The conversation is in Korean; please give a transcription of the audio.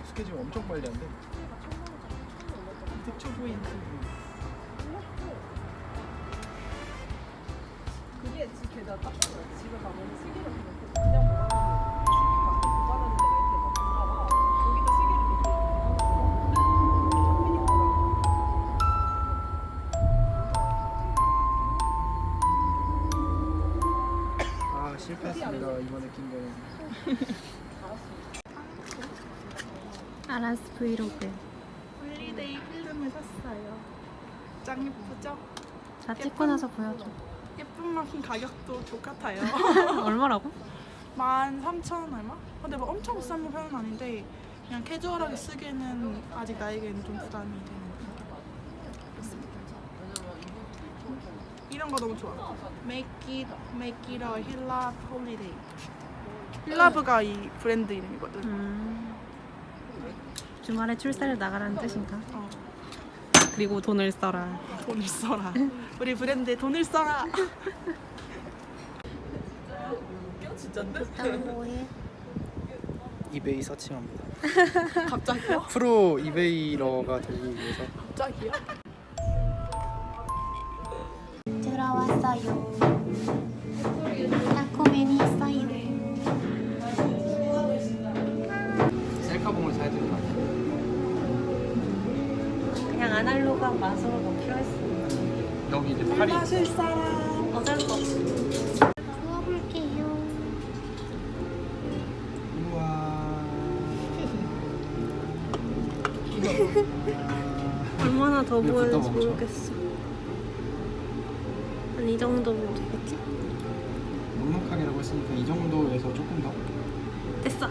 익숙해지면 엄청 빨리 한대. 초보인 그게 집에 나딱 집에 가면 그냥 그냥 이렇게 막. 거기다 놓고 있는 거야. 아 실패했습니다 이번에 낀 거는. 아라스 브이로그. 홀리데이 필름을 샀어요. 짱 예쁘죠? 다 찍고 나서 보여줘. 예쁜 만큼 가격도 똑같아요. 얼마라고? 13,000 얼마? 근데 뭐 엄청 비싼 편은 아닌데 그냥 캐주얼하게 쓰기에는 아직 나에게는 좀 부담이 되는. 이런 거 너무 좋아. Make it, make it a 힐랍 홀리데이. 힐라브가 이 브랜드 이름이거든. 음. 주말에 출사를 나가라는 뜻인가? 어, 그리고 돈을 써라. 돈을 써라. 우리 브랜드에 돈을 써라. 일단 뭐해? 이베이 서칭합니다. 갑자기요? 프로 이베이러가 되기 위해서. 갑자기요? 들어왔어요. 아날로그한 맛으로 뭐 필요했어. 여기 이제 팔이 마실 사람. 어쩔 수 없어. 부어볼게요. 우와. 얼마나 더왜 보여야 붓다 지 멈춰? 모르겠어. 한 이 정도면 되겠지? 넉넉하게라고 했으니까 이 정도에서 조금 더. 됐어.